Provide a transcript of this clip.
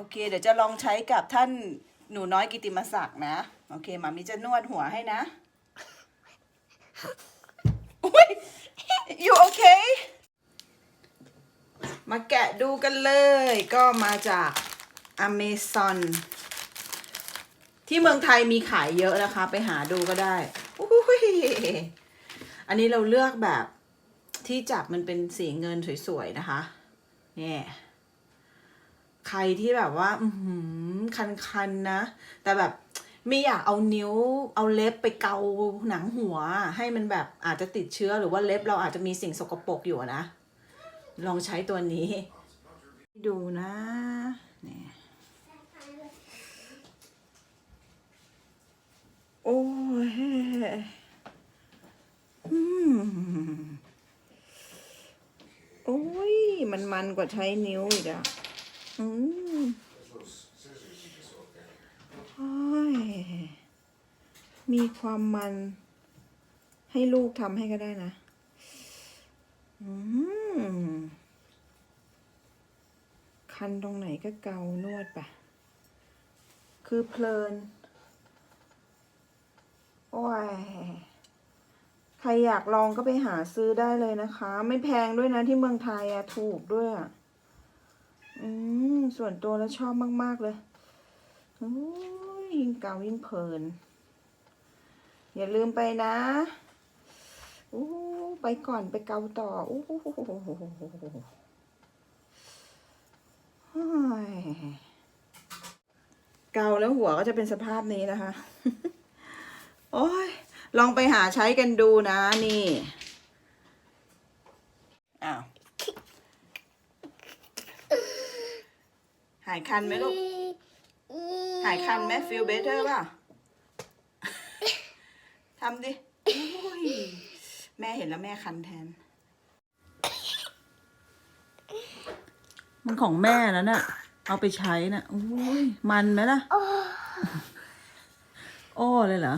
อเค เดี๋ยวจะลองใช้กับท่านหนูน้อยกิติมศักดิ์นะ โอเคมามีจะนวดหัวให้นะอุ้ย you okay มาแกะดูกันเลย ก็มาจาก Amazon ที่เมืองไทยมีขายเยอะนะคะ ไปหาดูก็ได้อุ้ยอันนี้เราเลือกแบบที่จับมันเป็นสีเงินสวยๆนะคะ เนี่ย ใครที่แบบว่า อืคันๆนะ แต่แบบไม่อยากเอานิ้วเอาเล็บไปเกาหนังหัว ให้มันแบบอาจจะติดเชื้อหรือว่าเล็บเราอาจจะมีสิ่งสกปรกอยู่นะ ลองใช้ตัวนี้ ดูนะนี่โอ้ยอืมโอ้ย มันมันกว่าใช้นิ้วอีกอะ อืมโอ้ยมีความมันให้ลูกทำให้ก็ได้นะ อืม คันตรงไหนก็เกานวดไป คือเพลิน โอ้ย ใครอยากลองก็ไปหาซื้อได้เลยนะคะ ไม่แพงด้วยนะที่เมืองไทยอะถูกด้วยอะ อืม ส่วนตัวแล้วชอบมาก ๆ เลยยิ่งเกายิ่งเพลิน อย่าลืมไปนะอู้ไปก่อนไปเกาต่ออู้เฮ้ยเกาแล้วหัวก็จะเป็นสภาพนี้นะคะ โอ้ย ลองไปหาใช้กันดูนะนี่ อ้าว หายคันไหมลูก หายคันไหม feel better ป่ะ ทำดิโอ้ยแม่เห็นแล้วแม่คันแทน มันของแม่แล้วน่ะ เอาไปใช้น่ะโอ้ย มันไหมล่ะ โอ้เลยเหรอ